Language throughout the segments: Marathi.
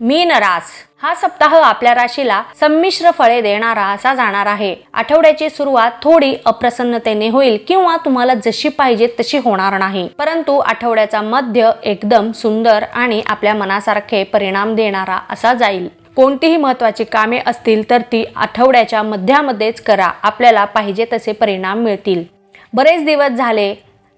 मीन रास हा सप्ताह आपल्या राशीला संमिश्र फळे देणारा असा जाणार आहे. आठवड्याची सुरुवात थोडी अप्रसन्नतेने होईल किंवा तुम्हाला जशी पाहिजे तशी होणार नाही. परंतु आठवड्याचा मध्य एकदम सुंदर आणि आपल्या मनासारखे परिणाम देणारा असा जाईल. कोणतीही महत्वाची कामे असतील तर ती आठवड्याच्या मध्यामध्येच करा. आपल्याला पाहिजे तसे परिणाम मिळतील. बरेच दिवस झाले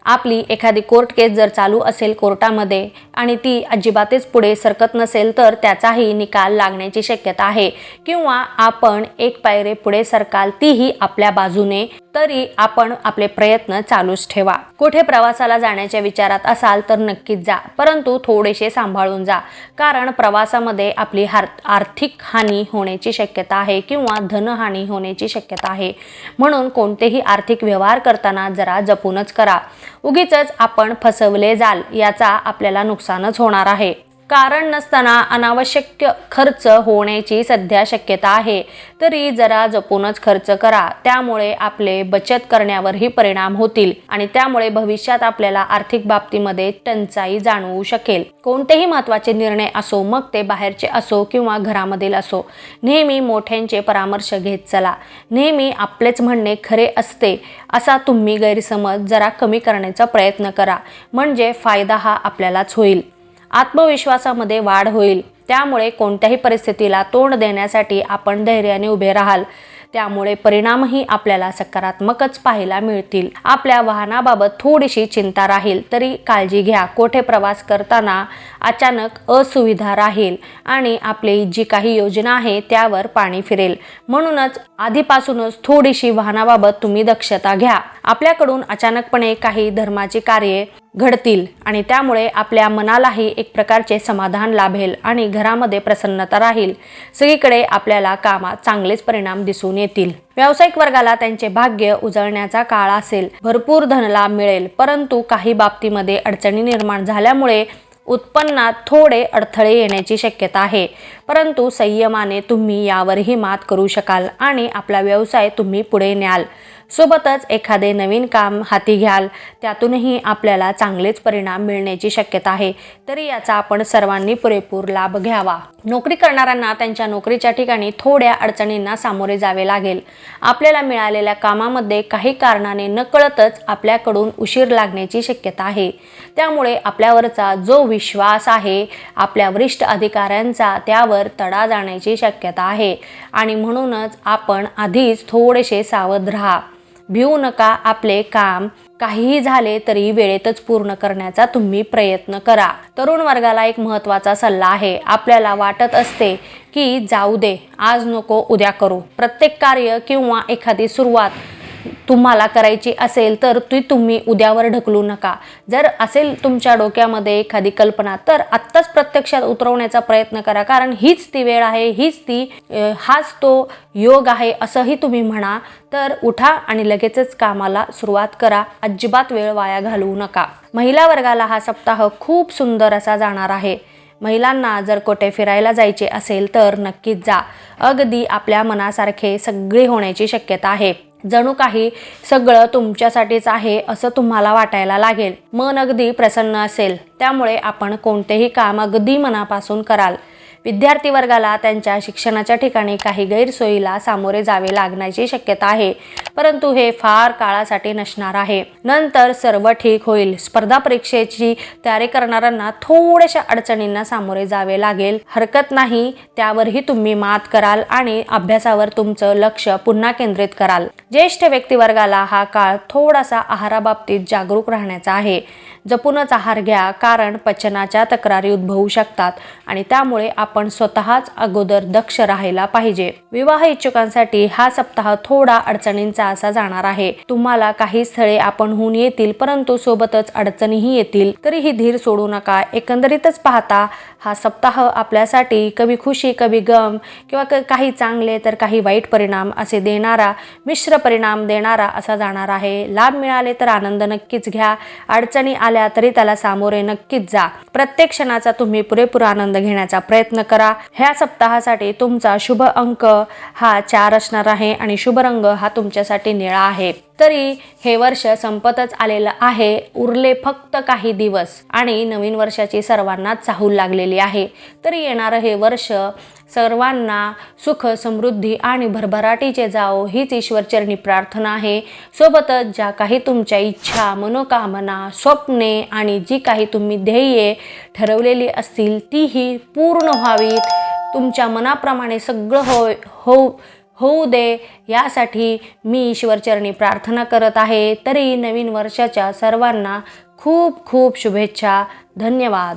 आपली एखादी कोर्ट केस जर चालू असेल कोर्टामध्ये आणि ती अजिबातच पुढे सरकत नसेल तर त्याचाही निकाल लागण्याची शक्यता आहे. किंवा आपण एक पायरे पुढे सरकाल तीही आपल्या बाजूने. तरी आपण आपले प्रयत्न चालूच ठेवा. कुठे प्रवासाला जाण्याच्या विचारात असाल तर नक्कीच जा परंतु थोडेसे सांभाळून जा. कारण प्रवासामध्ये आपली हार आर्थिक हानी होण्याची शक्यता आहे किंवा धनहानी होण्याची शक्यता आहे. म्हणून कोणतेही आर्थिक व्यवहार करताना जरा जपूनच करा. उगीच आपण फसवले जाल याचा आपल्याला नुकसानच होणार आहे. कारण नसताना अनावश्यक खर्च होण्याची सध्या शक्यता आहे. तरी जरा जपूनच खर्च करा. त्यामुळे आपले बचत करण्यावरही परिणाम होतील आणि त्यामुळे भविष्यात आपल्याला आर्थिक बाबतीमध्ये टंचाई जाणवू शकेल. कोणतेही महत्त्वाचे निर्णय असो मग ते बाहेरचे असो किंवा घरामधील असो नेहमी मोठ्यांचे परामर्श घेत चला. नेहमी आपलेच म्हणणे खरे असते असा तुम्ही गैरसमज जरा कमी करण्याचा प्रयत्न करा. म्हणजे फायदा हा आपल्यालाच होईल. आत्मविश्वासामध्ये वाढ होईल. त्यामुळे कोणत्याही परिस्थितीला तोंड देण्यासाठी आपण धैर्याने उभे राहाल. त्यामुळे परिणामही आपल्याला सकारात्मकच पाहायला मिळतील. आपल्या वाहनाबाबत थोडीशी चिंता राहील तरी काळजी घ्या. कोठे प्रवास करताना अचानक असुविधा राहील आणि आपली जी काही योजना आहे त्यावर पाणी फिरेल. म्हणूनच आधीपासूनच थोडीशी वाहनाबाबत तुम्ही दक्षता घ्या. आपल्याकडून अचानकपणे काही धर्माची कार्ये घडतील आणि त्यामुळे आपल्या मनालाही एक प्रकारचे समाधान लाभेल आणि घरामध्ये प्रसन्नता राहील. सगळीकडे आपल्याला कामात चांगलेच परिणाम दिसून येतील. व्यावसायिक वर्गाला त्यांचे भाग्य उजळण्याचा काळ असेल. भरपूर धनलाभ मिळेल परंतु काही बाबतीमध्ये अडचणी निर्माण झाल्यामुळे उत्पन्नात थोडे अडथळे येण्याची शक्यता आहे. परंतु संयमाने तुम्ही यावरही मात करू शकाल आणि आपला व्यवसाय तुम्ही पुढे न्याल. सोबतच एखादे नवीन काम हाती घ्याल. त्यातूनही आपल्याला चांगलेच परिणाम मिळण्याची शक्यता आहे. तरी याचा आपण सर्वांनी पुरेपूर लाभ घ्यावा. नोकरी करणाऱ्यांना त्यांच्या नोकरीच्या ठिकाणी थोड्या अडचणींना सामोरे जावे लागेल. आपल्याला मिळालेल्या कामामध्ये काही कारणाने नकळतच आपल्याकडून उशीर लागण्याची शक्यता आहे. त्यामुळे आपल्यावरचा जो विश्वास आहे. आपल्या वरिष्ठ अधिकाऱ्यांचा त्यावर तडा जाण्याची शक्यता आहे. आणि म्हणूनच आपण आधीच थोडेसे सावध राहा. भिवू नका आपले काम. काहीही झाले तरी वेळेतच पूर्ण करण्याचा तुम्ही प्रयत्न करा. तरुण वर्गाला एक महत्त्वाचा सल्ला आहे. आपल्याला वाटत असते की जाऊ दे आज नको उद्या करू. प्रत्येक कार्य किंवा एखादी सुरुवात तुम्हाला करायची असेल तर ती तुम्ही उद्यावर ढकलू नका. जर असेल तुमच्या डोक्यामध्ये एखादी कल्पना तर आत्ताच प्रत्यक्षात उतरवण्याचा प्रयत्न करा. कारण हीच ती वेळ आहे हीच ती हाच तो योग आहे असंही तुम्ही म्हणा. तर उठा आणि लगेचच कामाला सुरुवात करा. अजिबात वेळ वाया घालवू नका. महिला वर्गाला हा सप्ताह खूप सुंदर असा जाणार आहे. महिलांना जर कोठे फिरायला जायचे असेल तर नक्कीच जा. अगदी आपल्या मनासारखे सगळे होण्याची शक्यता आहे. जणू काही सगळं तुमच्यासाठीच आहे असं तुम्हाला वाटायला लागेल. मन अगदी प्रसन्न असेल. त्यामुळे आपण कोणतेही काम अगदी मनापासून कराल. विद्यार्थी वर्गाला त्यांच्या शिक्षणाच्या ठिकाणी काही गैरसोयीला सामोरे जावे लागण्याची शक्यता आहे. परंतु हे फार काळासाठी नसणार आहे. नंतर सर्व ठीक होईल. स्पर्धा परीक्षेची तयारी करणाऱ्यांना थोड्याशा अडचणींना सामोरे जावे लागेल. हरकत नाही. त्यावरही तुम्ही मात कराल आणि अभ्यासावर तुमचं लक्ष पुन्हा केंद्रित कराल. ज्येष्ठ व्यक्तिवर्गाला हा काळ थोडासा आहाराबाबतीत जागरूक राहण्याचा आहे. जपूनच आहार घ्या कारण पचनाच्या तक्रारी उद्भवू शकतात आणि त्यामुळे आप आपण स्वतःच अगोदर दक्ष राहायला पाहिजे. विवाह इच्छुकांसाठी हा सप्ताह थोडा अडचणींचा असा जाणार आहे. तुम्हाला काही स्थळे आपण होऊन येतील परंतु सोबतच अडचणीही येतील. तरीही धीर सोडू नका. एकंदरीतच पाहता हा सप्ताह आपल्यासाठी कवी खुशी कवी गम किंवा क- काही चांगले तर काही वाईट परिणाम असे देणारा मिश्र परिणाम देणारा असा जाणार आहे. लाभ मिळाले तर आनंद नक्कीच घ्या. अडचणी आल्या तरी त्याला सामोरे नक्कीच जा. प्रत्येक क्षणाचा तुम्ही पुरेपूर आनंद घेण्याचा प्रयत्न करा. ह्या सप्ताहासाठी तुमचा शुभ अंक हा चार असणार आहे आणि शुभ रंग हा तुमच्यासाठी निळा आहे. तरी हे वर्ष संपतच आलेलं आहे. उरले फक्त काही दिवस आणि नवीन वर्षाची सर्वांना चाहूल लागलेली आहे. तरी येणारं हे वर्ष सर्वांना सुख समृद्धी आणि भरभराटीचे जावो हीच ईश्वरचरणी प्रार्थना आहे. सोबतच ज्या काही तुमच्या इच्छा मनोकामना स्वप्ने आणि जी काही तुम्ही ध्येये ठरवलेली असतील तीही पूर्ण व्हावीत. तुमच्या मनाप्रमाणे सगळं हो हो होऊ दे. यासाठी मी ईश्वरचरणी प्रार्थना करत आहे. तरी नवीन वर्षाच्या सर्वांना खूप खूप शुभेच्छा. धन्यवाद.